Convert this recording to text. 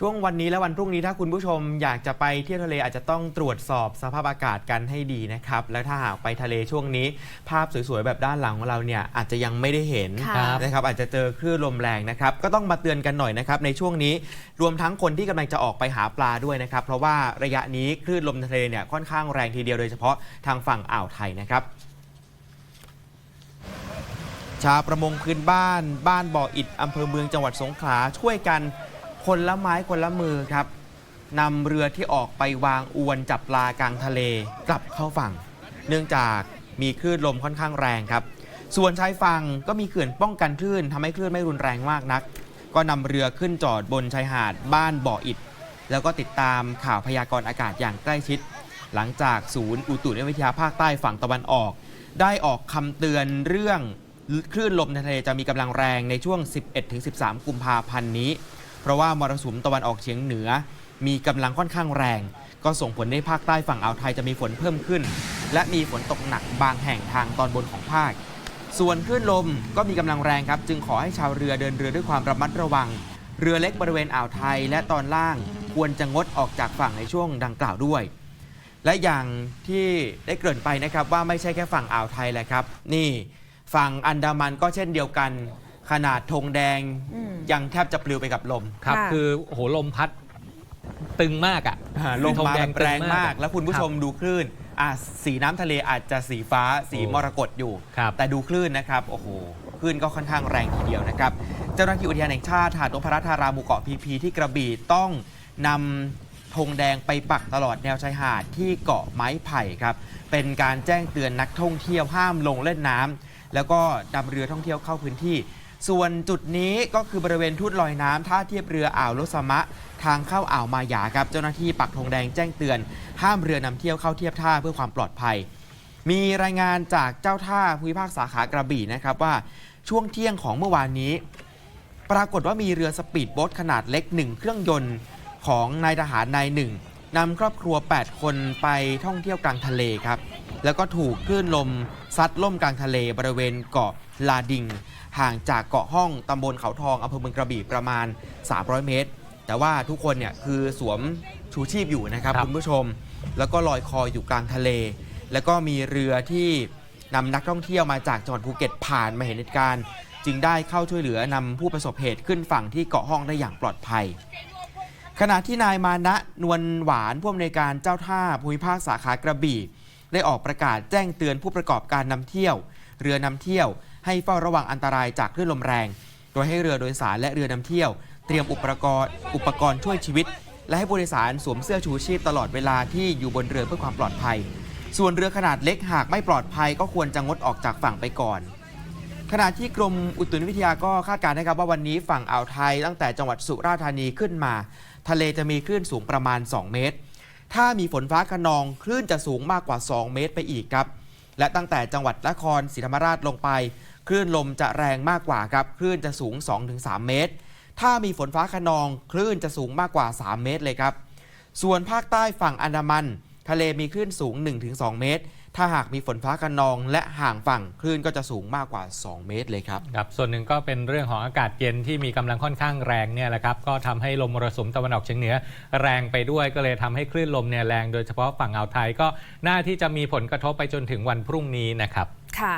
ช่วงวันนี้และวันพรุ่งนี้ถ้าคุณผู้ชมอยากจะไปเที่ยวทะเลอาจจะต้องตรวจสอบสภาพอากาศกันให้ดีนะครับ แล้วถ้าหากไปทะเลช่วงนี้ ภาพสวยๆ แบบด้านหลังของเราเนี่ยอาจจะยังไม่ได้เห็นค่ะนะครับอาจจะเจอคลื่นลมแรงนะครับก็ต้องมาเตือนกันหน่อยนะครับในช่วงนี้รวมทั้งคนที่กำลังจะออกไปหาปลาด้วยนะครับเพราะว่าระยะนี้คลื่นลมทะเลเนี่ยค่อนข้างแรงทีเดียวโดยเฉพาะทางฝั่งอ่าวไทยนะครับชาวประมงพื้นบ้าน บ้านบ่ออิฐอำเภอเมืองจังหวัดสงขลาช่วยกัน คนละไม้คนละมือครับนำเรือที่ออกไปวางอวนจับปลากลางทะเลกลับเข้าฝั่ง เนื่องจากมีคลื่นลมค่อนข้างแรงครับ ส่วนชายฝั่งก็มีเขื่อนป้องกันคลื่นทำให้คลื่นไม่รุนแรงมากนัก ก็นำเรือขึ้นจอดบนชายหาดบ้านบ่ออิฐแล้วก็ติดตามข่าวพยากรณ์อากาศอย่างใกล้ชิด หลังจากศูนย์อุตุนิยมวิทยาภาคใต้ฝั่งตะวันออก ได้ออกคำเตือนเรื่องคลื่นลมในทะเลจะมีกำลังแรงในช่วง 11-13 กุมภาพันธ์นี้ เพราะว่ามรสุมตะวันออกเฉียงเหนือ มีกำลังค่อนข้างแรง ก็ส่งผลให้ภาคใต้ฝั่งอ่าวไทยจะมีฝนเพิ่มขึ้น และมีฝนตกหนักบางแห่งทางตอนบนของภาค ส่วนคลื่นลมก็มีกำลังแรงครับ จึงขอให้ชาวเรือเดินเรือด้วยความระมัดระวัง เรือเล็กบริเวณอ่าวไทยและตอนล่างควรจะงดออกจากฝั่งในช่วงดังกล่าวด้วย และอย่างที่ได้เกริ่นไปนะครับว่าไม่ใช่แค่ฝั่งอ่าวไทยแหละครับ นี่ฝั่งอันดามันก็เช่นเดียวกัน ขนาดธงแดง ยังแทบจะปลิวไปกับลมครับ ค่ะคือโอ้โหลมพัดตึงมากอะอ่าลงมาธแบบแรงมากตึแล้วคุณผู้ชมดูคลื่นอะสีน้ำทะเลอาจจะสีฟ้าสีโอ้มรกตอยู่ ครับ แต่ดูคลื่นนะครับโอ้โหคลื่นก็ค่อนข้างแรงทีเดียวนะครับ เจ้าหน้าที่อุทยานแห่งชาติหาดนพรัตน์ธาราหมู่เกาะพีพีที่กระบี่ต้องนำธงแดงไปปักตลอดแนวชายหาดที่เกาะไม้ไผ่ครับ เป็นการแจ้งเตือนนักท่องเที่ยวห้ามลงเล่นน้ำแล้วก็ดำเรือท่องเที่ยวเข้าพื้นที่ ส่วนจุดนี้ก็คือบริเวณทุ่นลอยน้ำท่าเทียบเรืออ่าวลสมะ ทางเข้าอ่าวมายาครับเจ้าหน้าที่ปักธงแดงแจ้งเตือน ห้ามเรือนำเที่ยวเข้าเทียบท่าเพื่อความปลอดภัย มีรายงานจากเจ้าท่าภูมิภาคสาขากระบี่นะครับว่าช่วงเที่ยงของเมื่อวานนี้ ปรากฏว่ามีเรือสปีดโบ๊ทขนาดเล็กหนึ่งเครื่องยนต์ของนายทหารนายหนึ่งนำครอบครัว 8 คนไปท่องเที่ยวกลางทะเลครับ แล้วก็ถูกคลื่นลมซัดล่มกลางทะเลบริเวณเกาะลาดิง ห่างจากเกาะห้องตำบลเขาทองอำเภอเมืองกระบี่ประมาณ 300 เมตร แต่ว่าทุกคนเนี่ยคือสวมชูชีพอยู่นะครับครับคุณผู้ชม แล้วก็ลอยคออยู่กลางทะเล แล้วก็มีเรือที่นำนักท่องเที่ยวมาจากจังหวัดภูเก็ตผ่านมาเห็นเหตุการณ์จึงได้เข้าช่วยเหลือนำผู้ประสบเหตุขึ้นฝั่งที่เกาะห้องได้อย่างปลอดภัย ขณะที่นายมานะนวลหวานผู้อำนวยการเจ้าท่าภูมิภาคสาขากระบี่ ได้ออกประกาศแจ้งเตือนผู้ประกอบการนำเที่ยว เรือนำเที่ยว ให้เฝ้าระวังอันตรายจากคลื่นลมแรง โดยให้เรือโดยสารและเรือนำเที่ยว เตรียมอุปกรณ์อุปกรณ์ช่วยชีวิต และให้ผู้โดยสารสวมเสื้อชูชีพตลอดเวลาที่อยู่บนเรือเพื่อความปลอดภัย ส่วนเรือขนาดเล็กหากไม่ปลอดภัย ก็ควรจะงดออกจากฝั่งไปก่อนขณะที่กรมอุตุนิยมวิทยาก็คาดการณ์นะครับว่าวันนี้ฝั่งอ่าวไทยตั้งแต่จังหวัดสุราษฎร์ธานีขึ้นมา ทะเลจะมีคลื่นสูงประมาณ 2 เมตร ถ้ามีฝนฟ้าขนองคลื่นจะสูงมากกว่า 2 เมตรไปอีกครับ และตั้งแต่จังหวัดนครศรีธรรมราชลงไป คลื่นลมจะแรงมากกว่าครับ คลื่นจะสูง 2-3 เมตร ถ้ามีฝนฟ้าขนอง คลื่นจะสูงมากกว่า 3 เมตรเลยครับ ส่วนภาคใต้ฝั่งอันดามัน ทะเลมีคลื่นสูง 1-2 เมตร ถ้าหากมีฝนฟ้าขนอง และห่างฝั่งคลื่นก็จะสูงมากกว่า 2 เมตรเลยครับครับ ส่วนหนึ่งก็เป็นเรื่องของอากาศเย็นที่มีกำลังค่อนข้างแรงเนี่ยแหละครับ ก็ทำให้ลมมรสุมตะวันออกเฉียงเหนือ แรงไปด้วยก็เลยทำให้คลื่นลมเนี่ยแรงโดยเฉพาะฝั่งอ่าวไทยก็น่าที่จะมีผลกระทบไปจนถึงวันพรุ่งนี้นะครับค่ะ